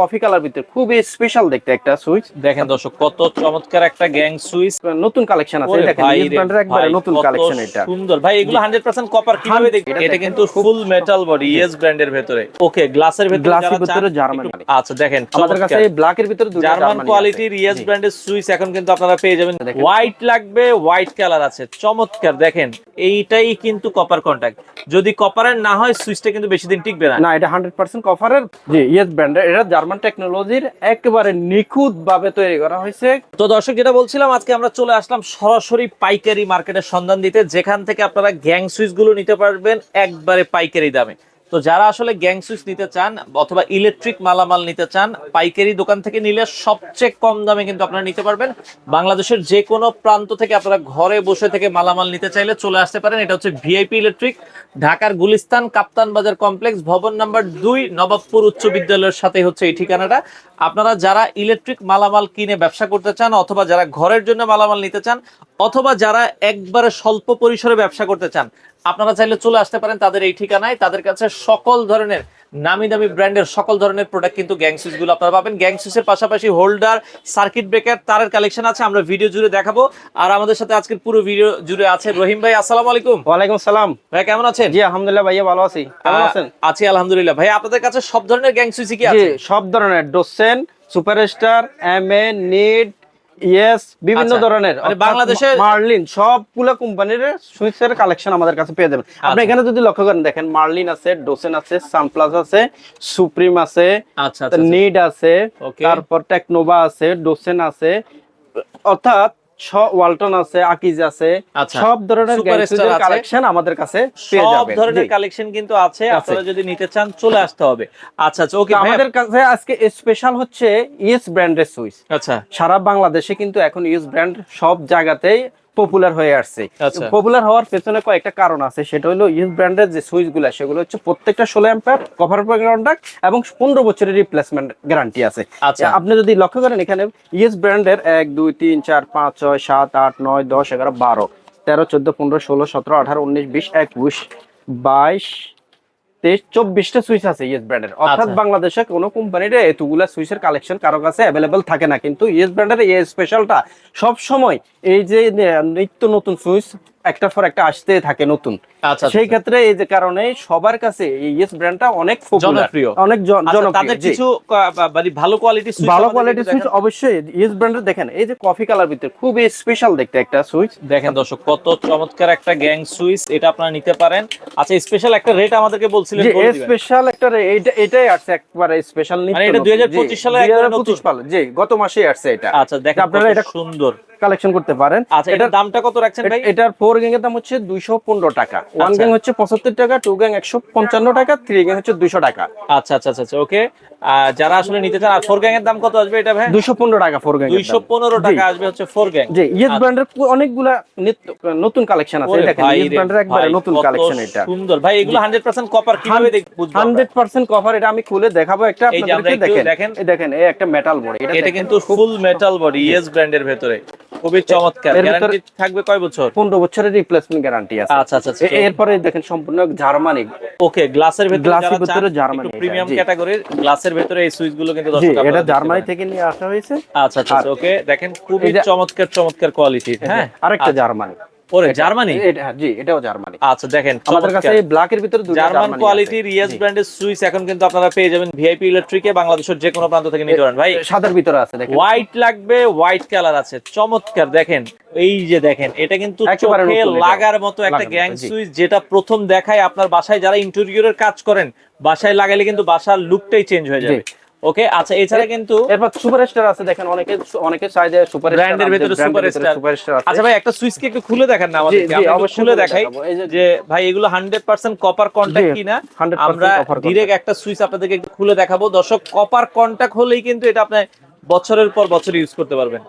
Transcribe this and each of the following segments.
Coffee colour ভিতরে খুবই special দেখতে একটা সুইচ। দেখেন দর্শক কত চমৎকার একটা গ্যাং সুইচ। নতুন কালেকশন আছে। দেখেন একবারে নতুন কালেকশন এটা। সুন্দর। ভাই এগুলো 100% কপার কীভাবে দেখবেন এটা কিন্তু ফুল মেটাল বডি ইএস ব্র্যান্ডের ভেতরে। ওকে গ্লাসের ভেতরে গ্লাসের ভিতরে জার্মান আচ্ছা দেখেন আমাদের কাছে। ব্ল্যাক এর ভিতরে দুটো জার্মান কোয়ালিটির ইএস ব্র্যান্ডের সুইচ এখন কিন্তু আপনারা পেয়ে যাবেন। হোয়াইট লাগবে হোয়াইট কালার আছে। চমৎকার দেখেন এইটাই কিন্তু কপার কন্টাক্ট যদি কপারের না হয় সুইচটা কিন্তু বেশি দিন টিকবে না। না এটা হান্ড্রেড পার্সেন্ট কপারের জি ইয়েস ব্র্যান্ডের এটা জার্মান টেকনোলজির একেবারে নিখুঁত ভাবে তৈরি করা হয়েছে। তো দর্শক, যেটা বলছিলাম, আজকে আমরা চলে আসলাম সরাসরি পাইকারি মার্কেটের সন্ধান দিতে, যেখান থেকে আপনারা গ্যাং সুইচগুলো নিতে পারবেন একবারে পাইকারি দামে। তো যারা আসলে গ্যাং সুইচ নিতে চান অথবা ইলেকট্রিক মালামাল নিতে চান, পাইকারি দোকান থেকে নিলে সবচেয়ে কম দামে কিন্তু আপনারা নিতে পারবেন। বাংলাদেশের যে কোনো প্রান্ত থেকে আপনারা ঘরে বসে থেকে মালামাল নিতে চাইলে চলে আসতে পারেন। এটা হচ্ছে ভিআইপি ইলেকট্রিক, ঢাকার গুলিস্তান কাপ্তান বাজার কমপ্লেক্স, ভবন নাম্বার দুই, নবাবপুর উচ্চ বিদ্যালয়ের সাথে হচ্ছে এই ঠিকানাটা। আপনারা যারা ইলেকট্রিক মালামাল কিনে ব্যবসা করতে চান অথবা যারা ঘরের জন্য মালামাল নিতে চান অথবা যারা একবারে স্বল্প পরিসরে ব্যবসা করতে চান আপনারা চাইলে চলে আসতে পারেন তাদের এই ঠিকানায়। তাদের কাছে সকল ধরনের নামি দামি ব্র্যান্ডের সকল ধরনের প্রোডাক্ট কিন্তু গ্যাং সুইচগুলো আপনারা পাবেন। গ্যাং সুইচের পাশাপাশি হোল্ডার সার্কিট ব্রেকার তারের কালেকশন আছে আমরা ভিডিও জুড়ে দেখাবো। আর আমাদের সাথে আজকের পুরো ভিডিও জুড়ে আছে রহিম ভাই আসসালামু আলাইকুম। ওয়ালাইকুম সালাম। ভাই কেমন আছেন? জি আলহামদুলিল্লাহ ভাইয়া ভালো আছি। কেমন আছেন? আছি আলহামদুলিল্লাহ। ভাই আপনাদের কাছে সব ধরনের গ্যাং সুইচ কি আছে? সব ধরনের ডোসেন Superstar M A need yes বিভিন্ন আচ্ছা, ধরনের। মানে বাংলাদেশের- মার্লিন সবগুলা কোম্পানির সুইচের কালেকশন আমাদের কাছে পেয়ে যাবেন। আপনি আচ্ছা। এখানে যদি লক্ষ্য করেন দেখেন মার্লিন আছে ডোসেন আছে সানপ্লাস আছে সুপ্রিম আছে আচ্ছা নিড আছে তারপর টেকনোভা আছে ডোসেন আছে। অর্থাৎ ওয়ালটন আছে আকিজ আছে আচ্ছা। সব ধরনের কালেকশন আমাদের কাছে পেয়ে সব ধরনের কালেকশন কিন্তু আছে। আপনারা যদি নিতে চান চলে আসতে হবে। আচ্ছা আচ্ছা ওকে আমাদের কাছে আজকে স্পেশাল হচ্ছে ইএস ব্র্যান্ডের সুইচ। আচ্ছা। সারা বাংলাদেশে কিন্তু এখন ইউজ ব্র্যান্ড সব জায়গাতেই পপুলার হয়ে আসছে আচ্ছা। পপুলার হওয়ার পেছনে কয়েকটা কারণ আছে সেটা হলো ইউজ ব্র্যান্ডের যে সুইচগুলো সেগুলো হচ্ছে প্রত্যেকটা ষোলো অ্যাম্পার কভার কন্ট্রাক্ট এবং পনেরো বছরের রিপ্লেসমেন্ট গ্যারান্টি আছে আচ্ছা। আপনি যদি লক্ষ্য করেন এখানে ইউজ ব্র্যান্ডের এক দুই তিন চার পাঁচ ছয় সাত আট নয় দশ এগারো বারো তেরো চোদ্দ পনেরো ষোলো সতেরো আঠারো উনিশ বিশ একুশ বাইশ তেইশ চব্বিশটা সুইচ আছে ইয়েস ব্র্যান্ডের অর্থাৎ আচ্ছা। বাংলাদেশে কোনো কোম্পানির এতগুলা সুইচের কালেকশন কারও কাছে অ্যাভেলেবেল থাকে না কিন্তু ইয়েস ব্র্যান্ডের এই স্পেশালটা সব সময় এই যে নিত্য নতুন সুইচ একটার পর একটা আসতে থাকে নতুন। আচ্ছা সেই ক্ষেত্রে এই যে কারণে সবার কাছে এই ইয়েস ব্র্যান্ডটা অনেক জনপ্রিয়। অনেক আচ্ছা, জনপ্রিয় তাদের কিছু মানে ভালো কোয়ালিটির সুইচ ভালো কোয়ালিটির সুইচ অবশ্যই ইয়েস ব্র্যান্ডের দেখেন এই যে কফি কালার ভিতরে খুবই স্পেশাল দেখতে একটা সুইচ দেখেন দর্শক কত চমৎকার একটা গ্যাং সুইচ এটা আপনারা নিতে পারেন। আচ্ছা স্পেশাল একটা রেট আমাদেরকে বলছিলেন স্পেশাল একটা এইটা এটাই আসছে একবারে স্পেশাল মানে এটা 2025 সালে একবারে নতুন? জি গত মাসে আসছে এটা। আচ্ছা দেখেন আপনারা এটা সুন্দর। কালেকশন করতে পারেন। আচ্ছা এটার দামটা কত রাখছেন ভাই? এটার ফোর গ্যাং এর দাম হচ্ছে দুইশো পনেরো টাকা। ওয়ান আচ্ছা। গ্যাং হচ্ছে পঁচাত্তর টাকা টু গ্যাং একশো পঞ্চান্ন টাকা থ্রি গ্যাং হচ্ছে দুইশো টাকা। আচ্ছা আচ্ছা আচ্ছা ওকে যারা আসলে নিতে চান আর ফোর গ্যাং এর দাম কত আসবে এটা ভাই? দুইশো পনেরো টাকা ফোর গ্যাং দুইশো পনেরো টাকা আসবে হচ্ছে ফোর গ্যাং জি ইয়েস ব্র্যান্ডের অনেকগুলা নিত্য- নতুন কালেকশন আছে। দেখেন ইয়েস ব্র্যান্ডের একবারে নতুন কালেকশন এটা। সুন্দর। ভাই এগুলো 100% কপার কীভাবে দেখ বুঝব আমরা? হান্ড্রেড পার্সেন্ট কভার এটা আমি খুলে দেখাবো একটা আপনাদেরকে দেখেন। দেখেন। এই দেখেন এই একটা মেটাল বডি এটা কিন্তু ফুল মেটাল বডি ইএস ব্র্যান্ডের ভেতরে। খুবই চমৎকার। গ্যারান্টি থাকবে কয় বছর? পনেরো বছরের রিপ্লেসমেন্ট গ্যারান্টি আছে। আচ্ছা আচ্ছা আচ্ছা। এরপরে দেখেন সম্পূর্ণ জার্মানি। ওকে গ্লাসের ভেতরে গ্লাসের ভিতরে জার্মানি প্রিমিয়াম। ক্যাটাগরির গ্লাসের ভিতরে এই সুইচগুলো কিন্তু দর্শক এটা জার্মানি থেকে নিয়ে আসা হয়েছে। আচ্ছা আচ্ছা ওকে দেখেন খুবই চমৎকার চমৎকার কোয়ালিটি হ্যাঁ? আরেকটা জার্মানি। ওরে জার্মানি? এটা হ্যাঁ, জি এটাও জার্মানি। আচ্ছা দেখেন আমাদের কাছে। ব্ল্যাক এর ভিতরে দুটো জার্মান কোয়ালিটির ইএস ব্র্যান্ডের সুইচ এখন কিন্তু আপনারা পেয়ে যাবেন ভিআইপি ইলেকট্রিকে বাংলাদেশের যে কোনো প্রান্ত থেকে নিতে পারেন। ভাই সাদার ভিতরে আছে দেখেন। হোয়াইট লাগবে হোয়াইট কালার আছে। চমৎকার দেখেন। এই যে দেখেন এটা কিন্তু চোখে লাগার মতো একটা গ্যাং। সুইচ যেটা প্রথম দেখায় আপনার বাসায় যারা ইন্টেরিয়রের কাজ করেন বাসায় লাগালে কিন্তু বাসার লুকটাই চেঞ্জ হয়ে যাবে। ওকে আচ্ছা এছাড়া কিন্তু এরপর সুপারস্টার আছে দেখেন অনেকে অনেকে চাইছে সুপারস্টার ব্র্যান্ডের ভেতরে সুপারস্টার। সুপারস্টার আছে। আচ্ছা ভাই একটা সুইচ কি একটু খুলে দেখেন না জি, আমাদের আমরা অবশ্যই খুলে দেখাই যে- যে ভাই এগুলো 100% কপার কন্টাক্ট কিনা? আমরা। ডিরেক্ট একটা সুইচ আপনাদেরকে একটু খুলে দেখাবো। দর্শক কপার কন্টাক্ট হলেই কিন্তু এটা আপনি বছরের পর বছর ইউজ করতে পারবেন।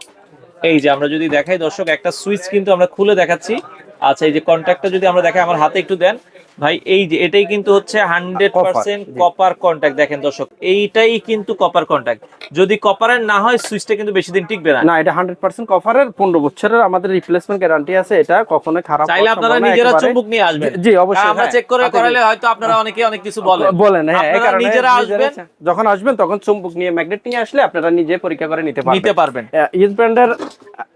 এই যে আমরা যদি দেখাই দর্শক একটা সুইচ কিন্তু আমরা খুলে দেখাচ্ছি। আচ্ছা এই যে কন্ট্যাক্টটা যদি আমরা দেখাই আমার হাতে একটু দেন। ভাই এই যে এটাই কিন্তু হচ্ছে হান্ড্রেড পার্সেন্ট। কপার কন্ট্যাক্ট দেখেন দর্শক এইটাই কিন্তু কপার কন্ট্যাক্ট যদি কপারের না হয় সুইচটা কিন্তু বেশি দিন টিকবে না। না এটা হান্ড্রেড পার্সেন্ট কভারের পনেরো বছরের আমাদের রিপ্লেসমেন্ট গ্যারান্টি আছে। এটা কখনো খারাপ চাইলে আপনারা নিজেরা চুম্বক নিয়ে আসবেন। জি অবশ্যই আমরা হ্যাঁ। চেক করে করালে হয়তো আপনারা অনেকে অনেক কিছু বলেন। বলেন হ্যাঁ আপনারা নিজেরা আসবেন। যখন আসবেন তখন চুম্বক নিয়ে ম্যাগনেট নিয়ে আসলে আপনারা নিজে পরীক্ষা করে নিতে পারবেন। নিতে পারবেন। ইস ব্র্যান্ডের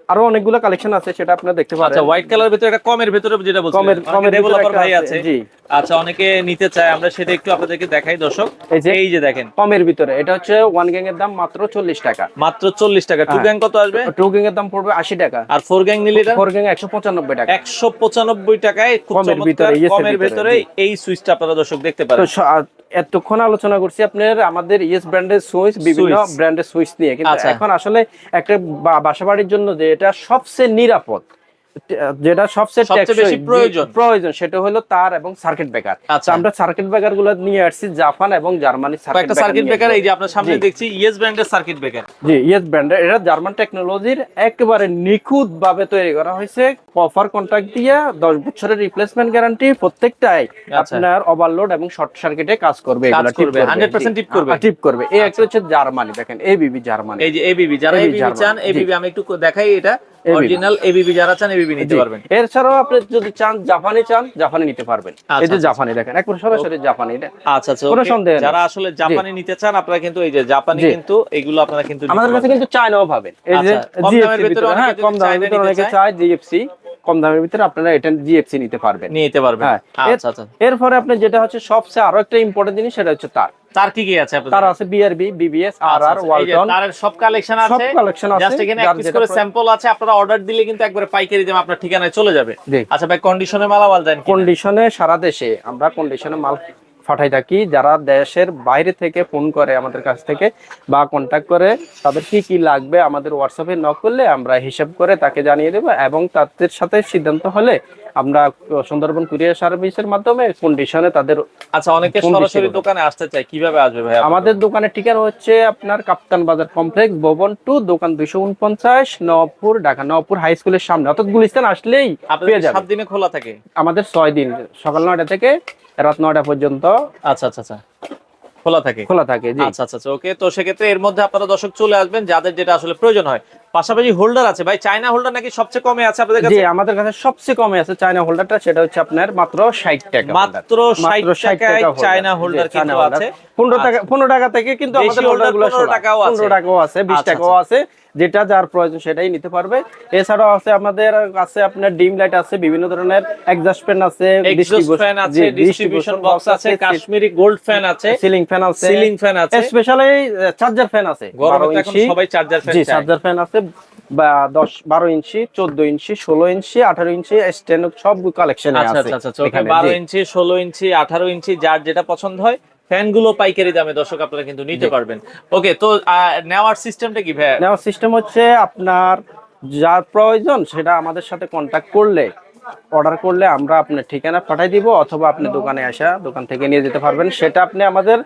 আরও অনেকগুলো কালেকশন আছে সেটা আপনারা দেখতে পারেন। আচ্ছা হোয়াইট কালার ভিতরে এটা কমের ভিতরে যেটা বলছিলেন। কমের- কমের ভিতরে ভাই আছে। জি। আচ্ছা অনেকে নিতে চায় আমরা সেটা একটু আপনাদেরকে দেখাই দর্শক। এই যে এই যে দেখেন। কমের ভিতরে এটা হচ্ছে ওয়ান গ্যাং এর দাম মাত্র চল্লিশ টাকা। মাত্র চল্লিশ টাকা। টু। গ্যাং কত আসবে? টু গ্যাং এর দাম পড়বে আশি টাকা। আর ফোর গ্যাং নিলে ফোর গ্যাং একশো পঁচানব্বই টাকা। একশো পঁচানব্বই টাকায় কমের ভিতরে, কমের ভিতরে, এই সুইচটা আপনারা দর্শক দেখতে পারেন। এতক্ষণ আলোচনা করছি আপনার আমাদের ইয়েস ব্র্যান্ডের সুইচ বিভিন্ন ব্র্যান্ডের সুইচ নিয়ে। কিন্তু আচ্ছা। এখন আসলে একটা বাসা বাড়ির জন্য যে এটা সবচেয়ে নিরাপদ। যেটা সবচেয়ে সবচেয়ে বেশি প্রয়োজন। প্রয়োজন সেটা হলো তার এবং সার্কিট ব্রেকার আচ্ছা। আমরা সার্কিট ব্রেকারগুলো নিয়ে আসছি জাপান এবং জার্মানি কয়েকটা সার্কিট ব্রেকার এই যে আপনার সামনে দেখছি ইয়েস ব্র্যান্ডের সার্কিট ব্রেকার জি ইয়েস ব্র্যান্ডের। এটা জার্মান টেকনোলজির একেবারে নিখুঁত ভাবে তৈরি করা হয়েছে। কভার কন্ট্রাক্ট দিয়ে দশ বছরের রিপ্লেসমেন্ট গ্যারান্টি প্রত্যেকটাই আচ্ছা। আপনার ওভারলোড এবং শর্ট সার্কিটে কাজ করবে এগুলা টিপ করবে, 100% টিপ করবে। টিপ করবে। এই একটা হচ্ছে জার্মানি দেখেন এবিবি জার্মানি। এই যে এবিবি যারা এবিবি জার্মান, চান। এবিবি আমি একটু দেখাই এটা। অরিজিনাল এবিবি যারা চান এবিবি নিতে। পারবেন। আপনি যদি চান জাপানি চান জাপানি নিতে পারবেন। আচ্ছা, এই যে আচ্ছা। জাপানি দেখেন একবার সরাসরি জাপানি এটা আচ্ছা আচ্ছা কোনো সন্দেহ যারা আসলে জাপানি নিতে চান আপনারা কিন্তু এই যে জাপানি কিন্তু এগুলো আপনারা কিন্তু নিতে আমাদের কাছে কিন্তু চায়নাও পাবেন। এই যে আচ্ছা, কম দামের জিএফসি ভিতরে হ্যাঁ কম দামের ভিতরে অনেকে চায়। চায় জিএফসি কম দামের ভিতরে আপনারা এটা জিএফসি নিতে পারবেন। নিতে পারবেন। হ্যাঁ আচ্ছা আচ্ছা। এরপরে আপনি যেটা হচ্ছে সবচেয়ে আরও একটা ইম্পর্টেন্ট জিনিস সেটা হচ্ছে তার। তার কি কি আছে আপনাদের? তার আছে বিআরবি বিবিএস আর আর ওয়ালটন তারের সব কালেকশন সব আছে? কালেকশন আছে জাস্ট এখানে এক পিস করে স্যাম্পল আছে আপনারা অর্ডার দিলে কিন্তু একবারে পাইকারি দামে আপনার ঠিকানায় চলে যাবে। আচ্ছা ভাই কন্ডিশনে মালামাল দেন কন্ডিশনে সারা দেশে আমরা কন্ডিশনে মাল পাঠাই থাকি। যারা দেশের বাইরে থেকে ফোন করে আমাদের কাছ থেকে বা কন্ট্যাক্ট করে তাদের কি কি লাগবে আমাদের হোয়াটসঅ্যাপে নক করলে আমরা হিসাব করে তাকে জানিয়ে দেবো এবং তাদের সাথে সিদ্ধান্ত হলে আমরা সুন্দরবন কুরিয়ার সার্ভিসের মাধ্যমে কন্ডিশনে তাদের আচ্ছা অনেকে সরাসরি দোকানে আসতে চায় কীভাবে আসবে ভাই আমাদের দোকানের ঠিকানা হচ্ছে আপনার কাপ্তান বাজার কমপ্লেক্স ভবন টু দোকান দুইশো উনপঞ্চাশ নবপুর ঢাকা নবপুর হাই স্কুলের সামনে। অর্থাৎ গুলিস্তান আসলেই পেয়ে সাত দিনে খোলা থাকে? আমাদের ছয় দিন সকাল নয়টা থেকে রাত নয়টা পর্যন্ত। আচ্ছা আচ্ছা আচ্ছা। খোলা থাকে। খোলা থাকে আচ্ছা আচ্ছা ওকে। তো সেক্ষেত্রে এর মধ্যে আপনারা দর্শক চলে আসবেন যাদের যেটা আসলে প্রয়োজন হয়। পাশাপাশি হোল্ডার আছে। ভাই চায়না হোল্ডার নাকি সবচেয়ে কমে আছে আপনাদের জি কাছে আমাদের কাছে সবচেয়ে কমে আছে চায়না হোল্ডারটা সেটা হচ্ছে আপনার মাত্র ষাট টাকা মাত্র 60 টাকায় চায়না হোল্ডার কিন্তু আছে। পনেরো টাকা পনেরো টাকা থেকে কিন্তু আমাদের holder হোল্ডারগুলো 15 টাকাও আছে। পনেরো টাকাও আছে বিশ আচ্ছা, টাকাও আছে। যেটা যার প্রয়োজন সেটাই নিতে পারবে। এছাড়াও আছে আমাদের কাছে আপনার ডিম লাইট আছে বিভিন্ন ধরনের এক্সস্ট ফ্যান আছে ফ্যান আছে ডিস্ট্রিবিউশন বক্স আছে কাশ্মীরি গোল্ড ফ্যান আছে সিলিং ফ্যান আছে সিলিং ফ্যান আছে। স্পেশালি চার্জার ফ্যান আছে গরমে এখন সবাই চার্জার ফ্যান চায়। চার্জার ফ্যান আছে বা দশ বারো ইঞ্চি চোদ্দ ইঞ্চি ষোলো ইঞ্চি আঠারো ইঞ্চি সব কালেকশন আচ্ছা আছে আচ্ছা আচ্ছা বারো ইঞ্চি ষোলো ইঞ্চি আঠারো ইঞ্চি যার যেটা পছন্দ হয় ফ্যানগুলো পাইকারি দামে দর্শক আপনারা কিন্তু নিতে পারবেন। ওকে তো নেওয়ার সিস্টেমটা কি ভাই নেওয়ার সিস্টেম হচ্ছে আপনার যার প্রয়োজন সেটা আমাদের সাথে কন্ট্যাক্ট করলে অর্ডার করলে আমরা আপনার ঠিকানা পাঠিয়ে দিব অথবা আপনি দোকানে আসা দোকান থেকে নিয়ে যেতে পারবেন। সেটা আপনি আমাদের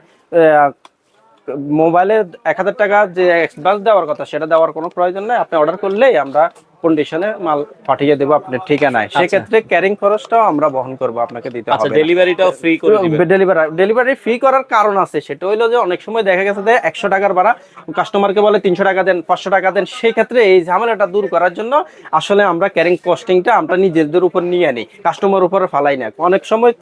মোবাইলে এক হাজার টাকা যে অ্যাডভান্স দেওয়ার কথা সেটা দেওয়ার কোনো প্রয়োজন নেই। আপনি অর্ডার করলেই আমরা কন্ডিশনে মাল পাঠিয়ে দেবো আপনার ঠিকানায়। সেক্ষেত্রে ক্যারিং খরচটাও আমরা বহন করব আপনাকে দিতে আচ্ছা হবে। ডেলিভারিটাও ফ্রি করে ডেলিভারি ডেলিভারি ফি করার কারণ আছে। সেটা হইল যে অনেক সময় দেখা গেছে যে একশো টাকার ভাড়া কাস্টমারকে বলে তিনশো টাকা দেন পাঁচশো টাকা দেন সেই ক্ষেত্রে এই ঝামেলাটা দূর করার জন্য আসলে আমরা ক্যারিং কস্টিংটা আমরা নিজেদের উপর নিয়ে আনি কাস্টমার উপরে ফালাই না। অনেক সময়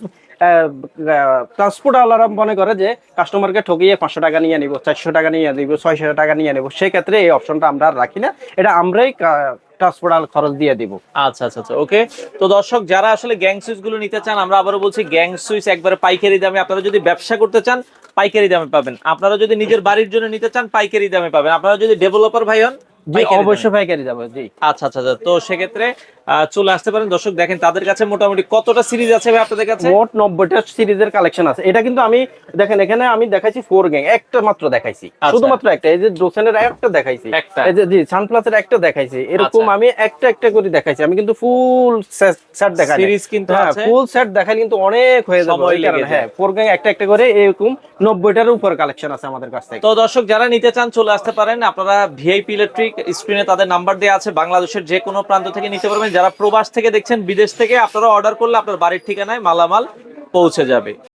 ট্রান্সপোর্ট আলারা মনে করে যে কাস্টমারকে ঠকিয়ে পাঁচশো টাকা নিয়ে নিব চারশো টাকা নিয়ে নিব ছয়শো টাকা নিয়ে নেব সেক্ষেত্রে এই অপশনটা আমরা আর রাখি না। এটা আমরাই ট্রান্সপোর্ট খরচ দিয়ে দিব। আচ্ছা আচ্ছা আচ্ছা ওকে তো দর্শক যারা আসলে গ্যাং সুইচগুলো নিতে চান আমরা আবারও বলছি গ্যাং সুইচ একবারে পাইকারি দামে। আপনারা যদি ব্যবসা করতে চান পাইকারি দামে পাবেন। আপনারা যদি নিজের বাড়ির জন্য নিতে চান পাইকারি দামে পাবেন। আপনারা যদি ডেভেলপার ভাই হন দামে। অবশ্যই পাইকারি যাবে জি। আচ্ছা আচ্ছা আচ্ছা। তো সেক্ষেত্রে চলে আসতে পারেন। দর্শক দেখেন তাদের কাছে মোটামুটি কতটা সিরিজ আছে ভাই আপনাদের কাছে? মোট নব্বইটা সিরিজের কালেকশন আছে। এটা কিন্তু আমি দেখেন এখানে আমি দেখাইছি ফোর গ্যাং একটা মাত্র দেখাইছি। আচ্ছা। শুধুমাত্র একটা। এই যে ডোসেনের একটা দেখাইছি। এই যে জি সানপ্লাসের একটা দেখাইছি। এরকম আচ্ছা। আমি একটা একটা করে দেখাইছি। আমি কিন্তু ফুল সেট দেখাই Series কিন্তু হ্যাঁ আছে। ফুল সেট দেখাই কিন্তু অনেক হয়ে যাবে। সময় লেগে। হ্যাঁ ফোর গ্যাং একটা একটা করে এরকম নব্বইটার উপর কালেকশন আছে আমাদের কাছ থেকে। তো দর্শক যারা নিতে চান চলে আসতে পারেন। আপনারা ভিআইপি ইলেকট্রিক স্ক্রিনে তাদের নাম্বার দেওয়া আছে। বাংলাদেশের যে কোনো প্রান্ত থেকে নিতে পারবেন। যারা প্রবাস থেকে দেখছেন, বিদেশ থেকে আপনারা অর্ডার করলে আপনার বাড়ির ঠিকানায় মালামাল পৌঁছে যাবে।